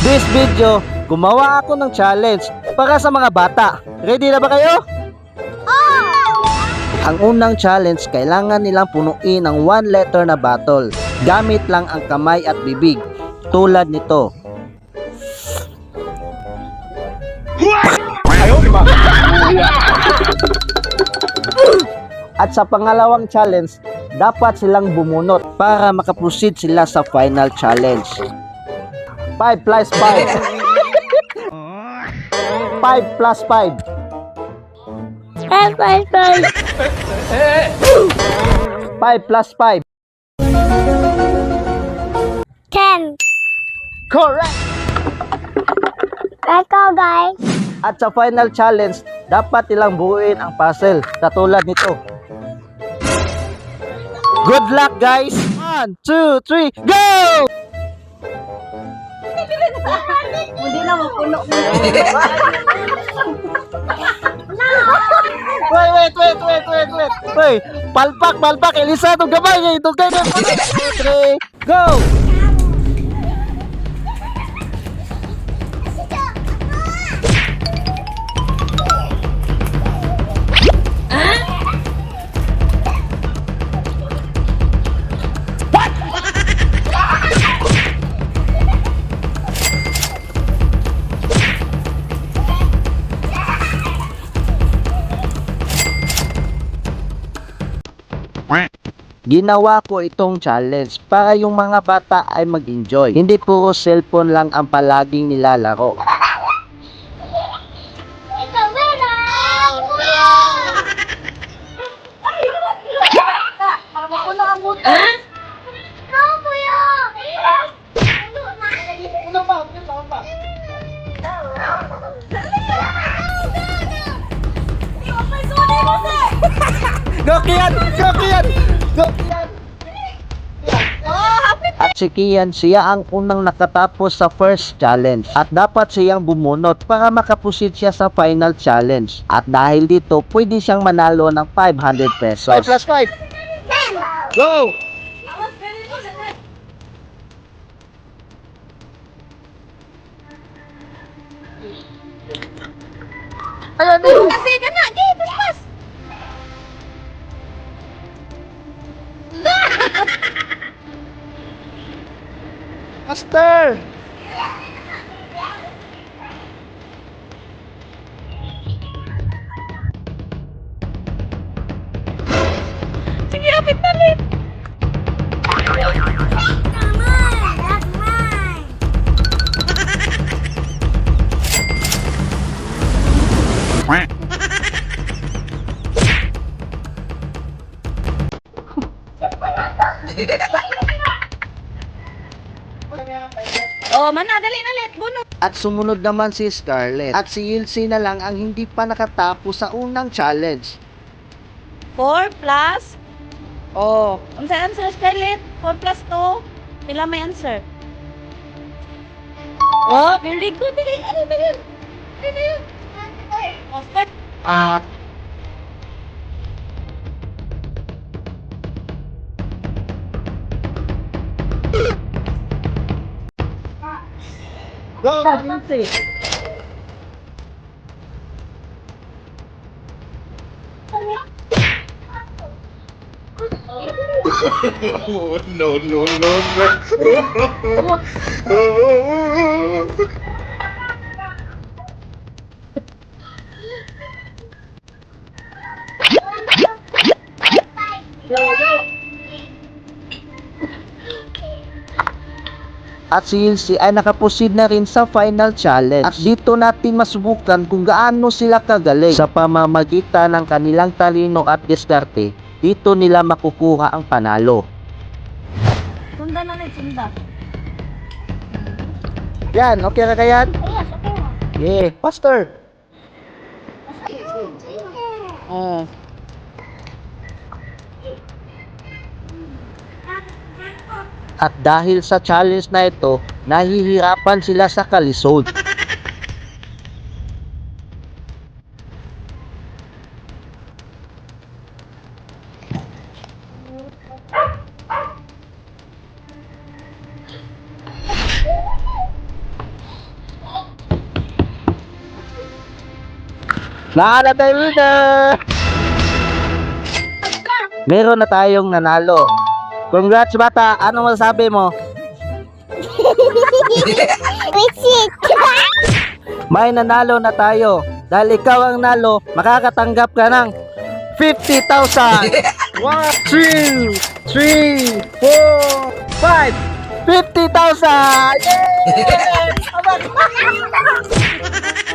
This video, gumawa ako ng challenge para sa mga bata. Ready na ba kayo? Ang unang challenge, kailangan nilang punuin ang one letter na bottle. Gamit lang ang kamay at bibig. Tulad nito. At sa pangalawang challenge, dapat silang bumunot para makaproceed sila sa final challenge. 5 plus 5. 5 plus 5. Five, five, five. 5 plus 5. Ten. Correct! Let's go, guys. At sa final challenge, dapat nilang buuin ang puzzle katulad nito. Good luck guys! 1, 2, 3, go! Hindi na mapuno. Wait, wait, wait, wait, wait, wait. Wait, palpak, palpak. Elisa, itong niya. Itong gabay. 3, go! Ginawa ko itong challenge para yung mga bata ay mag-enjoy. Hindi puro cellphone lang ang palaging nilalaro. Go, Kian! Go, Kian! At si Kian, siya ang unang nakatapos sa first challenge at dapat siyang bumunot para makapusit siya sa final challenge. At dahil dito, pwede siyang manalo ng 500 pesos. 5 plus 5! Go! Ayun, Kasi ka na, di, paspas. Master! Sige, lapit na rin. Oh, mana, dali na let. Buno. At sumunod naman si Scarlett. At si Ilse na lang ang hindi pa nakatapos sa unang challenge. 4 plus, Oh, ang sa answer, Scarlett? 4 plus 2, pila may answer? Oh, very good. Dili, ano ba yun? Ano ba yun? Oh, start. at Go, Ilse! no, no, no, no. At si Ilse ay nakaproceed na rin sa final challenge. At dito natin masubukan kung gaano sila kagaling sa pamamagitan ng kanilang talino at diskarte. Dito nila makukuha ang panalo. Sunda na net, sunda. Yan, okay ka yan? Yes, okay na. Yeah, faster. Oh. at dahil sa challenge na ito, nahihirapan sila sa kalisod. Nakalagay winner! Meron na tayong nanalo. Congrats bata! Ano masasabi mo? May nanalo na tayo. Dahil ikaw ang nalo, makakatanggap ka ng 50,000! 1, 2, 3, 4, 5! 50,000! Yay!